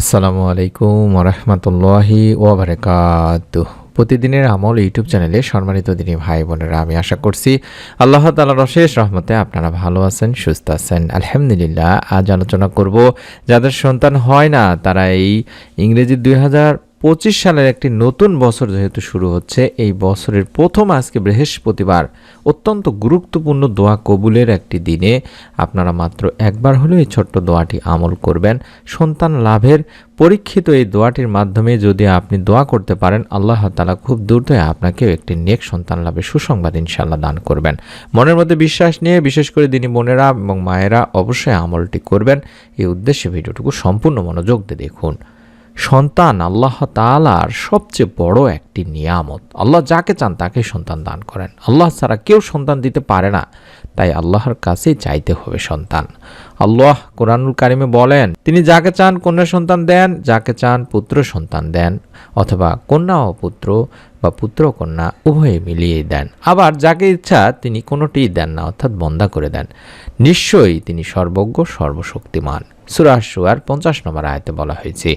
আসসালামু আলাইকুম রহমতুল্লাহি ওবরাকাত প্রতিদিনের আমল ইউটিউব চ্যানেলে সম্মানিত দিনী ভাই বোনেরা, আমি আশা করছি আল্লাহ তালার অশেষ রহমতে আপনারা ভালো আছেন, সুস্থ আছেন। আলহামদুলিল্লাহ, আজ আলোচনা করব, যাদের সন্তান হয় না, তারা এই ইংরেজি দুই হাজার পঁচিশ সালের একটি নতুন বছর যেহেতু শুরু হচ্ছে, এই বছরের প্রথম আজকে বৃহস্পতিবার অত্যন্ত গুরুত্বপূর্ণ দোয়া কবুলের একটি দিনে আপনারা মাত্র একবার হলেও এই ছোট্ট দোয়াটি আমল করবেন। সন্তান লাভের পরীক্ষিত এই দোয়াটির মাধ্যমে যদি আপনি দোয়া করতে পারেন, আল্লাহ তালা খুব দ্রুতই আপনাকেও একটি নেক সন্তান লাভের সুসংবাদ ইনশাল্লাহ দান করবেন। মনের মধ্যে বিশ্বাস নিয়ে, বিশেষ করে দিনী বোনেরা এবং মায়েরা অবশ্যই আমলটি করবেন। এই উদ্দেশ্যে ভিডিওটুকু সম্পূর্ণ মনোযোগ দিয়ে দেখুন। সন্তান আল্লাহ তালার সবচেয়ে বড় একটি নিয়ামত। আল্লাহ যাকে চান তাকে সন্তান দান করেন। আল্লাহ ছাড়া কেউ সন্তান দিতে পারে না, তাই আল্লাহর কাছেই চাইতে হবে সন্তান। আল্লাহ কোরআনুল কারিমে বলেন, তিনি যাকে চান কন্যা সন্তান দেন, যাকে চান পুত্র সন্তান দেন, অথবা কন্যা ও পুত্র বা পুত্র কন্যা উভয়ে মিলিয়ে দেন। আবার যাকে ইচ্ছা তিনি কোনোটিই দেন না, অর্থাৎ বন্ধা করে দেন। নিশ্চয়ই তিনি সর্বজ্ঞ, সর্বশক্তিমান। সুরাহ পঞ্চাশ নম্বর আয়তে বলা হয়েছে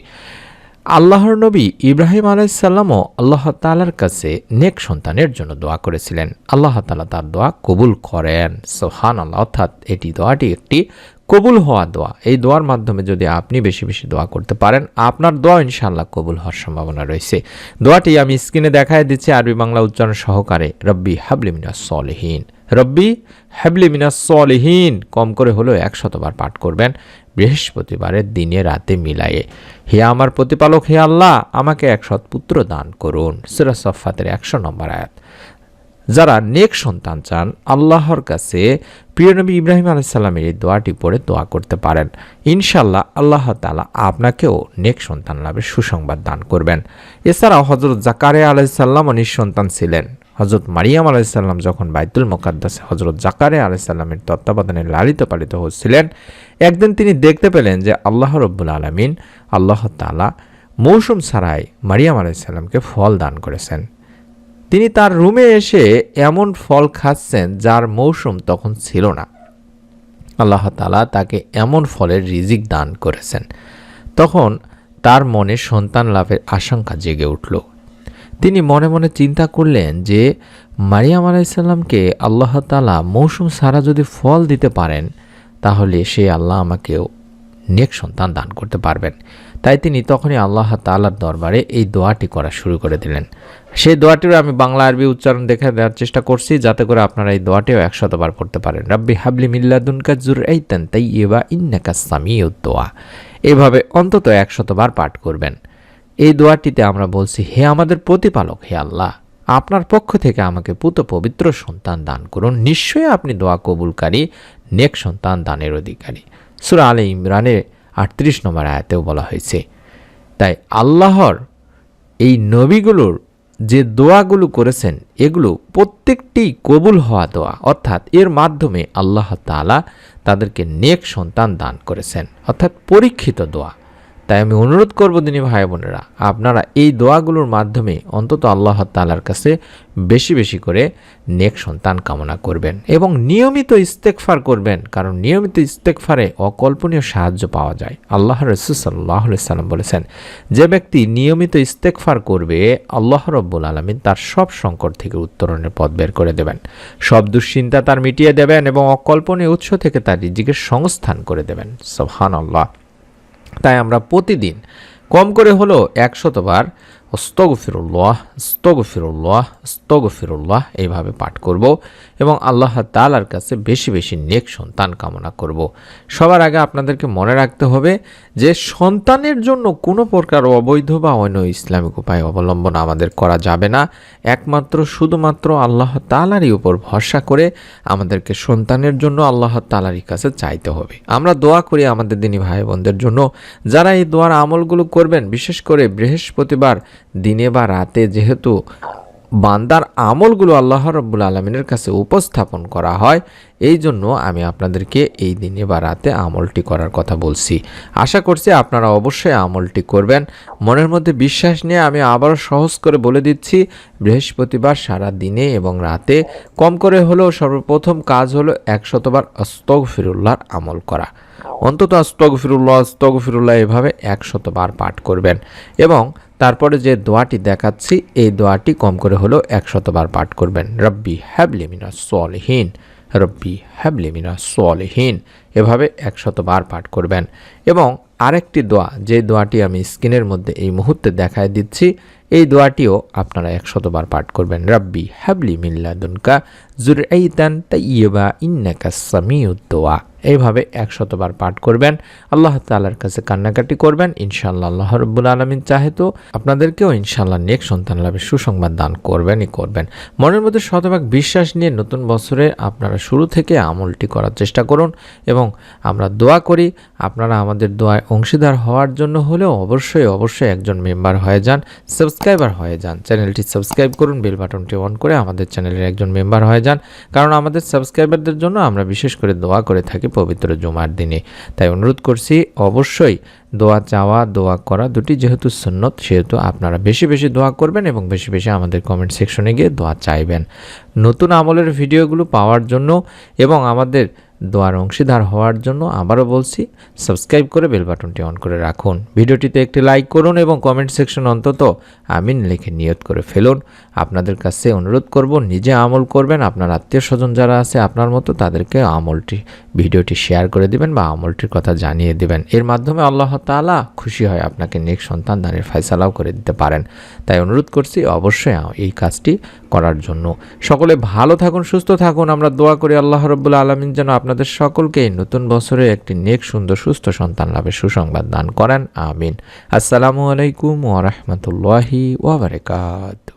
আল্লাহর নবী ইব্রাহিম আলাইসাল্লামও আল্লাহ তালার কাছে নেক সন্তানের জন্য দোয়া করেছিলেন। আল্লাহ তালা তার দোয়া কবুল করেন। সোহান আল্লাহ অর্থাৎ এটি দোয়াটি একটি কবুল হওয়া দোয়া। এই দোয়ার মাধ্যমে যদি আপনি বেশি বেশি দোয়া করতে পারেন, আপনার দোয়া ইনশাআল্লাহ কবুল হওয়ার সম্ভাবনা রয়েছে। দোয়াটি আমি স্ক্রিনে দেখায় দিচ্ছি আরবি বাংলা উচ্চারণ সহকারে, রব্বি হাবলিমিনা সলহীন। রব্বি হ্যাবলি সলিহীন, কম করে হলেও একশতবার পাঠ করবেন। বৃহস্পতিবারের দিনে রাতে মিলায়ে, হে আমার প্রতিপালক, হে আল্লাহ, আমাকে এক সৎপুত্র দান করুন। সুরা সফাতের একশো নম্বর আয়াত। যারা নেক সন্তান চান, আল্লাহর কাছে প্রিয় নবী ইব্রাহিম আলাইসাল্লামের এই দোয়াটি পড়ে দোয়া করতে পারেন। ইনশাল্লাহ আল্লাহ তালা আপনাকেও নেক সন্তান লাভের সুসংবাদ দান করবেন। এছাড়াও হজরত জাকারে আলাইসাল্লামও নিঃসন্তান ছিলেন। হজরত মারিয়াম আলাইসাল্লাম যখন বাইতুল মোকাদ্দাসে হজরত জাকারে আলাইসাল্লামের তত্ত্বাবধানে লালিত পালিত হচ্ছিলেন, একদিন তিনি দেখতে পেলেন যে আল্লাহ রব্বুল আলমিন আল্লাহ তালা মৌসুম ছাড়াই মারিয়াম আলাইসাল্লামকে ফল দান করেছেন। তিনি তার রুমে এসে এমন ফল খাচ্ছেন যার মৌসুম তখন ছিল না। আল্লাহ তালা তাকে এমন ফলের রিজিক দান করেছেন। তখন তার মনে সন্তান লাভের আশঙ্কা জেগে উঠল। তিনি মনে মনে চিন্তা করলেন যে মারিয়াম আলাইসাল্লামকে আল্লাহ তালা মৌসুম সারা যদি ফল দিতে পারেন, তাহলে সে আল্লাহ আমাকেও নেক সন্তান দান করতে পারবেন। তাই তিনি তখনই আল্লাহ তালার দরবারে এই দোয়াটি করা শুরু করে দিলেন। সেই দোয়াটিরও আমি বাংলা আরবি উচ্চারণ দেখে দেওয়ার চেষ্টা করছি, যাতে করে আপনারা এই দোয়াটিও একশতবার পড়তে পারেন। রাব্বি হাবলি মিল্লাদুনকা জুর এইতেন তাই এবা ইন্নাকা দোয়া। এভাবে অন্তত একশতবার পাঠ করবেন। এই দোয়াটিতে আমরা বলছি, হে আমাদের প্রতিপালক, হে আল্লাহ, আপনার পক্ষ থেকে আমাকে পুত পবিত্র সন্তান দান করুন। নিশ্চয়ই আপনি দোয়া কবুলকারী, নেক সন্তান দানের অধিকারী। সুরা আলে ইমরানে আটত্রিশ নম্বর আয়াতেও বলা হয়েছে, তাই আল্লাহর এই নবীগুলোর যে দোয়াগুলো করেছেন, এগুলো প্রত্যেকটি কবুল হওয়া দোয়া। অর্থাৎ এর মাধ্যমে আল্লাহ তালা তাদেরকে নেক সন্তান দান করেছেন। অর্থাৎ পরীক্ষিত দোয়া। তাই আমি অনুরোধ করব দিনী ভাই বোনেরা, আপনারা এই দোয়াগুলোর মাধ্যমে অন্তত আল্লাহ তালার কাছে বেশি বেশি করে নেক সন্তান কামনা করবেন এবং নিয়মিত ইস্তেকফার করবেন, কারণ নিয়মিত ইস্তেকফারে অকল্পনীয় সাহায্য পাওয়া যায়। আল্লাহ রসুল সাল্লাহ সাল্লাম বলেছেন, যে ব্যক্তি নিয়মিত ইস্তেকফার করবে, আল্লাহ রব্বুল আলমিন তার সব সংকট থেকে উত্তরণের পথ বের করে দেবেন। সব দুশ্চিন্তা তার মিটিয়ে দেবেন এবং অকল্পনীয় উৎস থেকে তার রিজিকের সংস্থান করে দেবেন। সোহান আল্লাহ তাই আমরা প্রতিদিন কম করে হলেও একশতবার স্তগফিরুল্লাহ স্তগ ফিরুল্লাহ এইভাবে পাঠ করব। এবং আল্লাহ তালার কাছে বেশি বেশি নেক সন্তান কামনা করব। সবার আগে আপনাদেরকে মনে রাখতে হবে যে সন্তানের জন্য কোনো প্রকার অবৈধ বা অন্য ইসলামিক উপায় অবলম্বন আমাদের করা যাবে না। একমাত্র শুধুমাত্র আল্লাহ তালারই উপর ভরসা করে আমাদেরকে সন্তানের জন্য আল্লাহ তালারই কাছে চাইতে হবে। আমরা দোয়া করি আমাদের দিনী ভাই বোনদের জন্য, যারা এই দোয়ার আমলগুলো করবেন, বিশেষ করে বৃহস্পতিবার দিনে বা রাতে যেহেতু বান্দার আমলগুলো আল্লাহ রব্বুল আলমিনের কাছে উপস্থাপন করা হয়। এই জন্য আমি আপনাদেরকে এই দিনে বা রাতে আমলটি করার কথা বলছি। আশা করছি আপনারা অবশ্যই আমলটি করবেন। মনের মধ্যে বিশ্বাস নিয়ে আমি আবারও সহজ করে বলে দিচ্ছি, বৃহস্পতিবার সারা দিনে এবং রাতে কম করে হলেও সর্বপ্রথম কাজ হলো একশতবার অস্তক ফিরুল্লাহর আমল করা। অন্তত আস্তগফিরুল্লাহ আস্তগফিরুল্লাহ এভাবে একশতবার পাঠ করবেন। এবং তারপরে যে দোয়াটি দেখাচ্ছি, এই দোয়াটি কম করে হলেও একশতবার পাঠ করবেন। রব্বি হ্যাবলিমিনা সলহীন। রব্বি হ্যাবলি মিনা সলহীন। এভাবে একশতবার পাঠ করবেন। এবং আরেকটি দোয়া, যে দোয়াটি আমি স্ক্রিনের মধ্যে এই মুহূর্তে দেখায় দিচ্ছি, এই দোয়াটিও আপনারা একশতবার পাঠ করবেন। রব্বি হ্যাবলি মিল্লাদুনকা জুরাইতান তাইয়্যিবা, ইন্নাকা সামিউদ দোয়া। এইভাবে একশতবার পাঠ করবেন। আল্লাহ তাআলার কাছে কান্নাকাটি করবেন। ইনশাল্লাহ আল্লাহ রব্বুল আলমিন চাহে তো আপনাদেরকেও ইনশাল্লাহ নেক সন্তান লাভের সুসংবাদ দান করবেনই করবেন। মনের মধ্যে শতভাগ বিশ্বাস নিয়ে নতুন বছরে আপনারা শুরু থেকে আমলটি করার চেষ্টা করুন এবং আমরা দোয়া করি আপনারা আমাদের দোয়ায় অংশীদার হওয়ার জন্য হলেও অবশ্যই অবশ্যই একজন মেম্বার হয়ে যান, সাবস্ক্রাইবার হয়ে যান। চ্যানেলটি সাবস্ক্রাইব করুন, বেল বাটনটি অন করে আমাদের চ্যানেলের একজন মেম্বার হয়ে যান। কারণ আমাদের সাবস্ক্রাইবারদের জন্য আমরা বিশেষ করে দোয়া করে থাকি পবিত্র জুমার দিনে। তাই অনুরোধ করছি, অবশ্যই দোয়া চাওয়া, দোয়া করা দুটি যেহেতু সুন্নত, সেহেতু আপনারা বেশি বেশি দোয়া করবেন এবং বেশি বেশি আমাদের কমেন্ট সেকশনে গিয়ে দোয়া চাইবেন। নতুন আমলের ভিডিওগুলো পাওয়ার জন্য এবং আমাদের দোয়ার অংশীদার হওয়ার জন্য আবারও বলছি, সাবস্ক্রাইব করে বেল বাটনটি অন করে রাখুন। ভিডিওটিতে একটি লাইক করুন এবং কমেন্ট সেকশন অন্তত আমিন লিখে নিয়ত করে ফেলুন। আপনাদের কাছে অনুরোধ করব, নিজে আমল করবেন। আপনার আত্মীয় স্বজন যারা আছে আপনার মতো তাদেরকে আমলটি, ভিডিওটি শেয়ার করে দিবেন বা আমলটির কথা জানিয়ে দিবেন। এর মাধ্যমে আল্লাহ তাআলা খুশি হয় আপনাকে নেক সন্তান দানের ফয়সালাও করে দিতে পারেন। তাই অনুরোধ করছি, অবশ্যই এই কাজটি করার জন্য। সকলে ভালো থাকুন, সুস্থ থাকুন। আমরা দোয়া করি, আল্লাহ রব্বুল আলমিন যেন আপনাদের সকলকে নতুন বছরে একটি নেক, সুন্দর, সুস্থ সন্তান লাভের সুসংবাদ দান করেন। আমিন। আসসালামু আলাইকুম ওরহমতুল্লাহি ওবরাকাত